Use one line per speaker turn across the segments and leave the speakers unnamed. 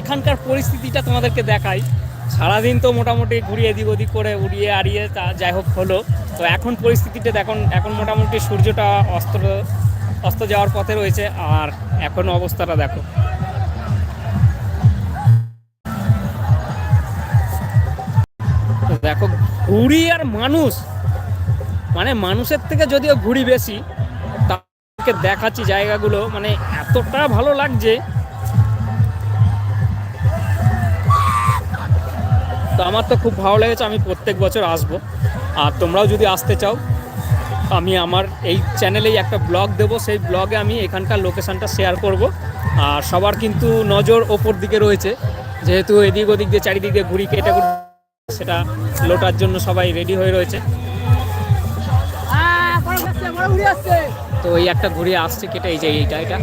এখানকার পরিস্থিতিটা তোমাদেরকে দেখাই। সারাদিন তো মোটামুটি ঘুরিয়ে দিক ওদিক করে উড়িয়ে আড়িয়ে তা যাই হোক হলো। তো এখন পরিস্থিতিটা দেখুন এখন মোটামুটি সূর্যটা অস্ত অস্ত যাওয়ার পথে রয়েছে আর এখন অবস্থাটা দেখো। দেখো, ঘুড়ি আর মানুষ মানে মানুষের থেকে যদিও ঘুড়ি বেশি তাকে দেখাচ্ছি জায়গাগুলো মানে এতটা ভালো লাগছে তো আমার তো খুব ভালো লেগেছে আমি প্রত্যেক বছর আসব। আর তোমরাও যদি আসতে চাও আমি আমার এই চ্যানেলেই একটা ব্লগ দেবো সেই ব্লগে আমি এখানকার লোকেশানটা শেয়ার করব। আর সবার কিন্তু নজর ওপর দিকে রয়েছে যেহেতু এদিক ওদিক দিয়ে চারিদিক দিয়ে ঘুরি কেটে ঘুরি সেটা লোটার জন্য সবাই রেডি হয়ে রয়েছে। তো এই একটা ঘুরে আসছে কেটে এই যে এইটা এটা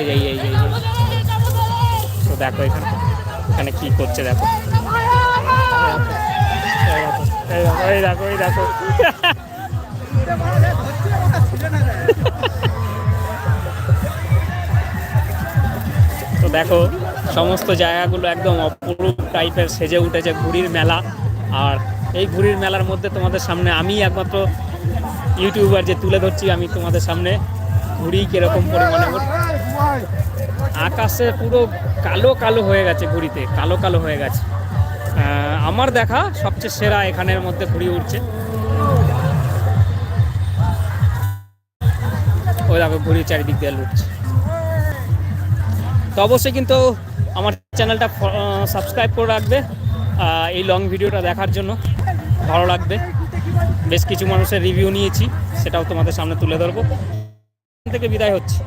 এই এই যে, এই। তো দেখো এখানে। এখানে কি করছে দেখো। এই দেখো এই দেখো তো দেখো, সমস্ত জায়গাগুলো একদম অপরূপ টাইপের সেজে উঠেছে ঘুড়ির মেলা। আর এই ঘুড়ির মেলার মধ্যে তোমাদের সামনে আমি একমাত্র ইউটিউবার যে তুলে ধরছি, আমি তোমাদের সামনে ঘুড়ি কীরকম পরিমাণে। আকাশে পুরো কালো কালো হয়ে গেছে ঘুড়িতে, কালো কালো হয়ে গেছে। আমার দেখা সবচেয়ে সেরা এখানের মধ্যে ঘুড়ি উঠছে ওই দেখো, ঘুড়ি চারিদিক দিয়ে লুটছে। তো অবশ্যই কিন্তু আমার চ্যানেলটা সাবস্ক্রাইব করে রাখবে। এই লং ভিডিওটা দেখার জন্য ভালো লাগবে। বেশ কিছু মানুষের রিভিউ নিয়েছি, সেটাও তোমাদের সামনে তুলে ধরবো। থেকে বিদায় হচ্ছে।